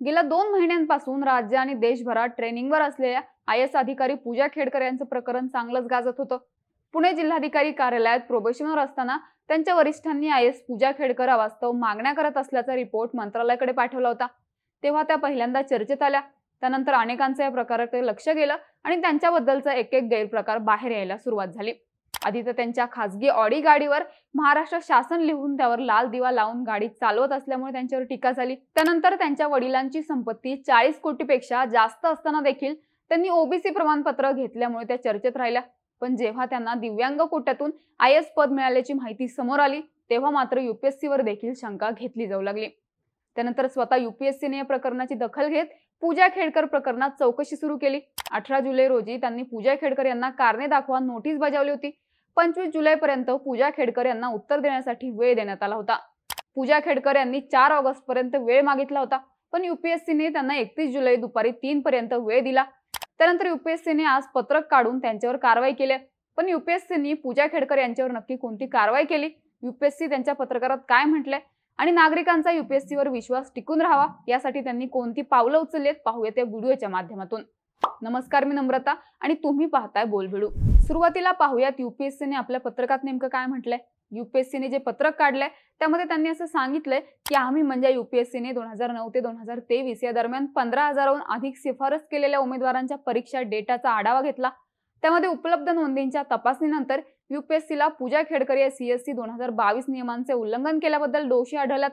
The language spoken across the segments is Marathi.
गेल्या दोन महिन्यांपासून राज्य आणि देशभरात ट्रेनिंगवर असलेल्या आय एस अधिकारी पूजा खेडकर यांचं प्रकरण चांगलंच गाजत होतं. पुणे जिल्हाधिकारी कार्यालयात प्रोबेशनवर असताना त्यांच्या वरिष्ठांनी आय एस पूजा खेडकर अवास्तव मागण्या करत असल्याचा रिपोर्ट मंत्रालयाकडे पाठवला होता. तेव्हा त्या पहिल्यांदा चर्चेत आल्या. त्यानंतर अनेकांचं या प्रकाराकडे लक्ष गेलं आणि त्यांच्याबद्दलचा एक एक गैरप्रकार बाहेर यायला सुरुवात झाली. आधी तर त्यांच्या खासगी ऑडी गाडीवर महाराष्ट्र शासन लिहून त्यावर लाल दिवा लावून गाडी चालवत असल्यामुळे त्यांच्यावर टीका झाली. त्यानंतर त्यांच्या वडिलांची संपत्ती चाळीस कोटीपेक्षा जास्त असताना देखील त्यांनी ओबीसी प्रमाणपत्र घेतल्यामुळे त्या चर्चेत राहिल्या. पण जेव्हा त्यांना दिव्यांग कोट्यातून आय एस पद मिळाल्याची माहिती समोर आली तेव्हा मात्र युपीएससीवर देखील शंका घेतली जाऊ लागली. त्यानंतर स्वतः युपीएससीने या प्रकरणाची दखल घेत पूजा खेडकर प्रकरणात चौकशी सुरू केली. अठरा जुलै रोजी त्यांनी पूजा खेडकर यांना कारणे दाखवा नोटीस बजावली होती. पंचवीस जुलैपर्यंत पूजा खेडकर यांना उत्तर देण्यासाठी वेळ देण्यात आला होता. पूजा खेडकर यांनी चार ऑगस्ट पर्यंत वेळ मागितला होता. पण युपीएससीने त्यांना एकतीस जुलै दुपारी तीन पर्यंत वेळ दिला. त्यानंतर युपीएससीने आज पत्रक काढून त्यांच्यावर कारवाई केली. पण युपीएससीनी पूजा खेडकर यांच्यावर नक्की कोणती कारवाई केली? युपीएससी त्यांच्या पत्रकारात काय म्हटलंय? आणि नागरिकांचा युपीएससीवर विश्वास टिकून राहावा? यासाठी त्यांनी कोणती पावलं उचललीत पाहूया या व्हिडिओच्या माध्यमातून. नमस्कार मी नम्रता आणि तुम्ही पाहताय बोलबिडू. सुरुवातीला पाहूयात युपीएससीने आपल्या पत्रकात नेमकं काय म्हटलंय? युपीएससीने जे पत्रक काढलंय त्यामध्ये त्यांनी असं सांगितलंय की आम्ही म्हणजे युपीएससीने दोन हजार नऊ ते दोन हजार तेवीस या दरम्यान पंधरा हजाराहून अधिक शिफारस केलेल्या उमेदवारांच्या परीक्षा डेटाचा आढावा घेतला. त्यामध्ये उपलब्ध नोंदींच्या तपासणीनंतर युपीएससीला पूजा खेडकर या सीएससी दोन हजार बावीस नियमांचे उल्लंघन केल्याबद्दल दोषी आढळल्यात.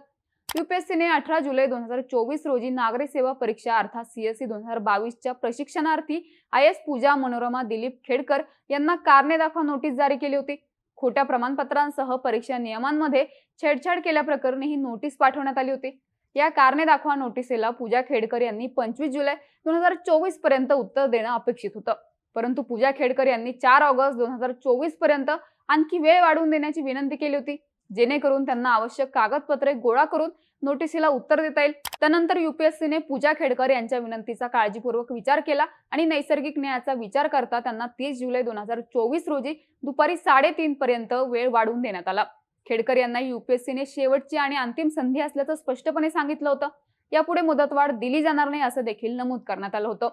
युपीएससीने अठरा जुलै दोन हजार चोवीस रोजी नागरी सेवा परीक्षा अर्थात सीएससी दोन हजार बावीसच्या प्रशिक्षणार्थी आय एस पूजा मनोरमा दिलीप खेडकर यांना कारणे दाखवा नोटीस जारी केली होती. खोट्या प्रमाणपत्रांसह परीक्षा नियमांमध्ये छेडछाड केल्याप्रकरणी ही नोटीस पाठवण्यात आली होती. या कारणे दाखवा नोटिसेला पूजा खेडकर यांनी पंचवीस जुलै दोन हजार चोवीसपर्यंत उत्तर देणं अपेक्षित होतं. परंतु पूजा खेडकर यांनी चार ऑगस्ट दोन हजार चोवीसपर्यंत आणखी वेळ वाढवून देण्याची विनंती केली होती. जेणेकरून त्यांना आवश्यक कागदपत्रे गोळा करून नोटिसीला उत्तर देता येईल. त्यानंतर युपीएससीने पूजा खेडकर यांच्या विनंतीचा काळजीपूर्वक विचार केला आणि नैसर्गिक न्यायाचा विचार करता त्यांना तीस जुलै दोन हजार चोवीस रोजी दुपारी साडेतीन पर्यंत वेळ वाढवून देण्यात आला. खेडकर यांना युपीएससीने शेवटची आणि अंतिम संधी असल्याचं स्पष्टपणे सांगितलं होतं. यापुढे मुदतवाढ दिली जाणार नाही असं देखील नमूद करण्यात आलं होतं.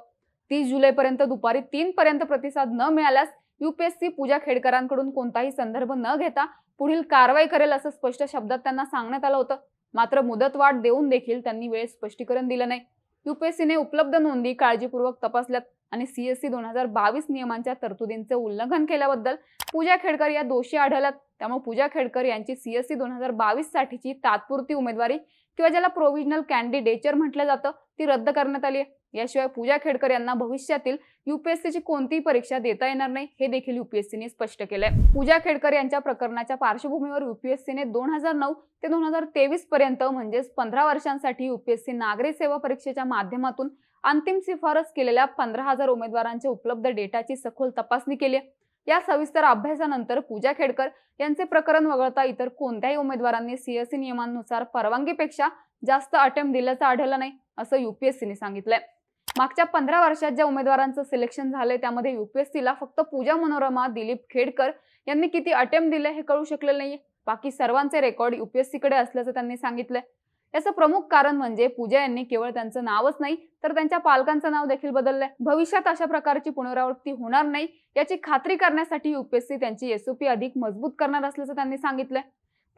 तीस जुलैपर्यंत दुपारी तीन पर्यंत प्रतिसाद न मिळाल्यास युपीएससी पूजा खेडकरांकडून कोणताही संदर्भ न घेता पुढील कारवाई करेल असं स्पष्ट शब्दात त्यांना सांगण्यात आलं होतं. मात्र मुदतवाढ देऊन देखील त्यांनी वेळ स्पष्टीकरण दिलं नाही. युपीएससीने उपलब्ध नोंदी काळजीपूर्वक तपासल्यात आणि सीएससी दोन हजार बावीस नियमांच्या तरतुदींचे उल्लंघन केल्याबद्दल पूजा खेडकर या दोषी आढळल्यात. त्यामुळे पूजा खेडकर यांची सीएससी दोन हजार बावीस साठीची तात्पुरती उमेदवारी किंवा ज्याला प्रोव्हिजनल कॅन्डिडेचर म्हटलं जातं ती रद्द करण्यात आली आहे. याशिवाय पूजा खेडकर यांना भविष्यातील युपीएससीची कोणतीही परीक्षा देता येणार नाही हे देखील युपीएससीने स्पष्ट केलंय. पूजा खेडकर यांच्या प्रकरणाच्या पार्श्वभूमीवर युपीएससीने दोन हजार नऊ ते दोन हजार तेवीस पर्यंत म्हणजेच पंधरा वर्षांसाठी युपीएससी नागरी सेवा परीक्षेच्या माध्यमातून अंतिम शिफारस केलेल्या पंधरा हजार उमेदवारांच्या उपलब्ध डेटाची सखोल तपासणी केली आहे. या सविस्तर अभ्यासानंतर पूजा खेडकर यांचे प्रकरण वगळता इतर कोणत्याही उमेदवारांनी सीएससी नियमांनुसार परवानगीपेक्षा जास्त अटेम्प्ट दिल्याचं आढळलं नाही असं युपीएससीने सांगितलंय. मागच्या पंधरा वर्षात ज्या उमेदवारांचं सिलेक्शन झालंय त्यामध्ये युपीएससीला फक्त पूजा मनोरमा दिलीप खेडकर यांनी किती अटेम्प्ट दिले हे कळू शकले नाहीये. बाकी सर्वांचे रेकॉर्ड युपीएससीकडे असल्याचं त्यांनी सांगितलंय. याचं प्रमुख कारण म्हणजे पूजा यांनी केवळ त्यांचं नावच नाही तर त्यांच्या पालकांचं नाव देखील बदललंय. भविष्यात अशा प्रकारची पुनरावृत्ती होणार नाही याची खात्री करण्यासाठी युपीएससी त्यांची एसओपी अधिक मजबूत करणार असल्याचं त्यांनी सांगितलंय.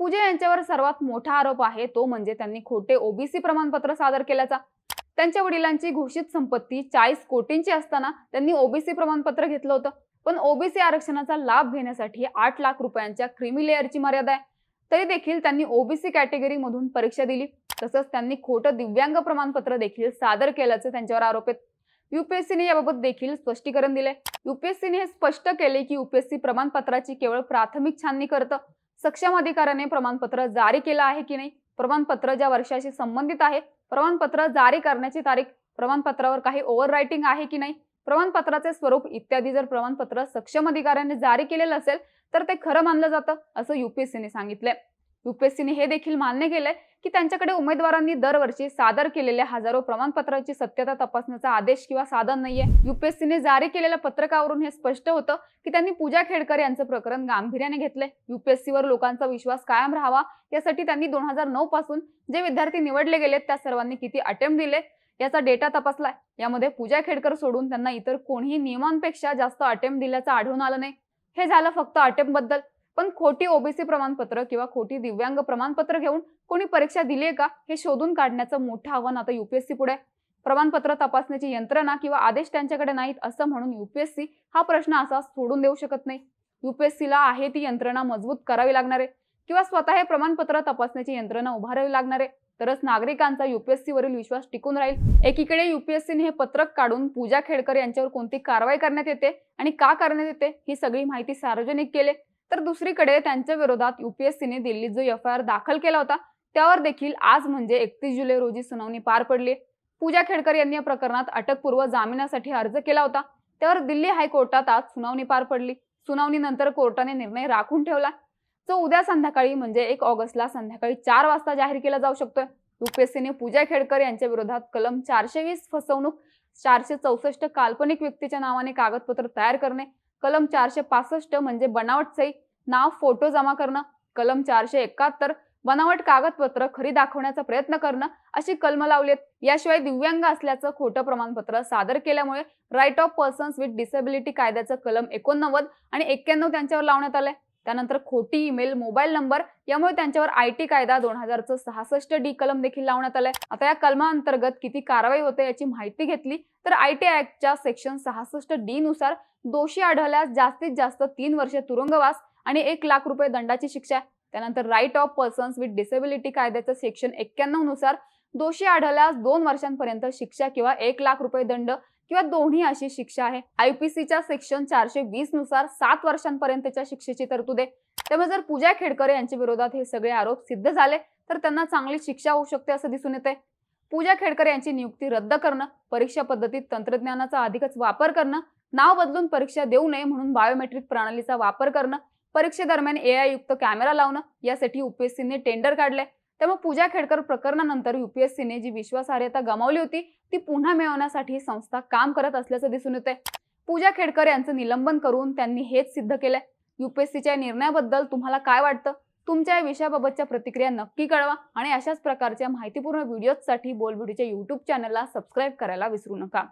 पूजा यांच्यावर सर्वात मोठा आरोप आहे तो म्हणजे त्यांनी खोटे ओबीसी प्रमाणपत्र सादर केल्याचा. त्यांच्या वडिलांची घोषित संपत्ती चाळीस कोटींची असताना त्यांनी ओबीसी प्रमाणपत्र घेतलं होतं. पण ओबीसी आरक्षणाचा लाभ घेण्यासाठी आठ लाख रुपयांच्या क्रिमी लेअरची मर्यादा आहे. तरी देखील त्यांनी ओबीसी कॅटेगरी मधून परीक्षा दिली. तसंच त्यांनी खोटं दिव्यांग प्रमाणपत्र देखील सादर केल्याचं त्यांच्यावर आरोप आहेत. युपीएससीने याबाबत देखील स्पष्टीकरण दिले युपीएससीने हे स्पष्ट केले की युपीएससी प्रमाणपत्राची केवळ प्राथमिक छाननी करतं. सक्षम अधिकाऱ्याने प्रमाणपत्र जारी केलं आहे की नाही? प्रमाणपत्र ज्या वर्षाशी संबंधित आहे प्रमाणपत्र जारी करण्याची तारीख प्रमाणपत्रावर काही ओव्हर रायटिंग आहे की नाही प्रमाणपत्राचे स्वरूप इत्यादी जर प्रमाणपत्र सक्षम अधिकाऱ्याने जारी केलेलं असेल तर ते खरं मानलं जातं असं युपीएससीने सांगितलंय. युपीएससीने हे देखील मान्य केलंय की त्यांच्याकडे उमेदवारांनी दरवर्षी सादर केलेल्या हजारो प्रमाणपत्राची सत्यता तपासण्याचा आदेश किंवा साधन नाहीये. युपीएससीने जारी केलेल्या पत्रकावरून हे स्पष्ट होतं की त्यांनी पूजा खेडकर यांचं प्रकरण गांभीर्याने घेतलंय. युपीएससीवर लोकांचा विश्वास कायम राहावा यासाठी त्यांनी दोन हजार नऊ पासून जे विद्यार्थी निवडले गेलेत त्या सर्वांनी किती अटेम्प्ट दिले याचा डेटा तपासलाय. यामध्ये पूजा खेडकर सोडून त्यांना इतर कोणीही नियमांपेक्षा जास्त अटेम्प्ट दिल्याचं आढळून आलं नाही. हे झालं फक्त अटेम्प्टबद्दल. पण खोटी ओबीसी प्रमाणपत्र किंवा खोटी दिव्यांग प्रमाणपत्र घेऊन कोणी परीक्षा दिली आहे का हे शोधून काढण्याचं मोठं आव्हान आता युपीएससी पुढे. प्रमाणपत्र तपासण्याची यंत्रणा किंवा आदेश त्यांच्याकडे नाहीत असं म्हणून युपीएससी हा प्रश्न असा सोडून देऊ शकत नाही. युपीएससीला आहे ती यंत्रणा मजबूत करावी लागणार आहे किंवा स्वतः हे प्रमाणपत्र तपासण्याची यंत्रणा उभारावी लागणार. आहे तरच नागरिकांचा युपीएससी वरील विश्वास टिकून राहील. एकीकडे युपीएससीने हे पत्रक काढून पूजा खेडकर यांच्यावर कोणती कारवाई करण्यात येते आणि का करण्यात येते ही सगळी माहिती सार्वजनिक केले. तर दुसरीकडे त्यांच्या विरोधात युपीएससीने दिल्लीत जो एफ आय आर दाखल केला होता त्यावर देखील आज म्हणजे एकतीस जुलै रोजी सुनावणी पार पडली. पूजा खेडकर यांनी या प्रकरणात अटकपूर्व जामिनासाठी अर्ज केला होता. त्यावर दिल्ली हायकोर्टात आज सुनावणी पार पडली. सुनावणीनंतर कोर्टाने निर्णय राखून ठेवला. जो उद्या संध्याकाळी म्हणजे एक ऑगस्टला संध्याकाळी चार वाजता जाहीर केला जाऊ शकतोय. युपीएससीने पूजा खेडकर यांच्या विरोधात कलम चारशे वीस फसवणूक चारशे चौसष्ट काल्पनिक व्यक्तीच्या नावाने कागदपत्र तयार करणे कलम चारशे पासष्ट म्हणजे बनावट सही नाव फोटो जमा करणं. कलम चारशे एकाहत्तर बनावट कागदपत्र खरी दाखवण्याचा प्रयत्न करणं. अशी कलम लावलीत. याशिवाय दिव्यांग असल्याचं खोटं प्रमाणपत्र सादर केल्यामुळे right of persons with disability कायद्याचं कलम एकोणनव्वद आणि एक्क्याण्णव त्यांच्यावर लावण्यात आलंय. त्यानंतर खोटी ईमेल मोबाईल नंबर यामुळे त्यांच्यावर आय टी कायदा दोन हजारचं सहासष्ट डी कलम देखील लावण्यात आलंय. आता या कलमाअंतर्गत किती कारवाई होते याची माहिती घेतली तर आय टी ऍक्टच्या सेक्शन सहासष्ट डी नुसार दोषी आढळल्यास जास्तीत जास्त तीन वर्षे तुरुंगवास आणि एक लाख रुपये दंडाची शिक्षा आहे. त्यानंतर right of persons with disability कायद्याचं सेक्शन एक्क्याण्णवनुसार दोषी आढळल्यास दोन वर्षांपर्यंत शिक्षा किंवा एक लाख रुपये दंड किंवा दोन्ही अशी शिक्षा आहे. आयपीसीच्या सेक्शन चारशे वीसनुसार सात वर्षांपर्यंतच्या शिक्षेची तरतूद आहे. त्यामुळे जर पूजा खेडकर यांच्या विरोधात हे सगळे आरोप सिद्ध झाले तर त्यांना चांगली शिक्षा होऊ शकते असं दिसून येते पूजा खेडकर यांची नियुक्ती रद्द करणं परीक्षा पद्धतीत तंत्रज्ञानाचा अधिकच वापर करणं नाव बदलून परीक्षा देऊ नये म्हणून बायोमेट्रिक प्रणालीचा वापर करणं परीक्षेदरम्यान एआय युक्त कॅमेरा लावणं यासाठी युपीएससीने टेंडर काढले त्यामुळे पूजा खेडकर प्रकरणानंतर युपीएससीने जी विश्वासार्हता गमावली होती ती पुन्हा मिळवण्यासाठी संस्था काम करत असल्याचं दिसून येते पूजा खेडकर यांचं निलंबन करून त्यांनी हेच सिद्ध केलंय. युपीएससीच्या निर्णयाबद्दल तुम्हाला काय वाटतं? तुमच्या या विषयाबाबतच्या प्रतिक्रिया नक्की कळवा आणि अशाच प्रकारच्या माहितीपूर्ण व्हिडिओजसाठी बोलबिडीच्या युट्यूब चॅनलला सबस्क्राईब करायला विसरू नका.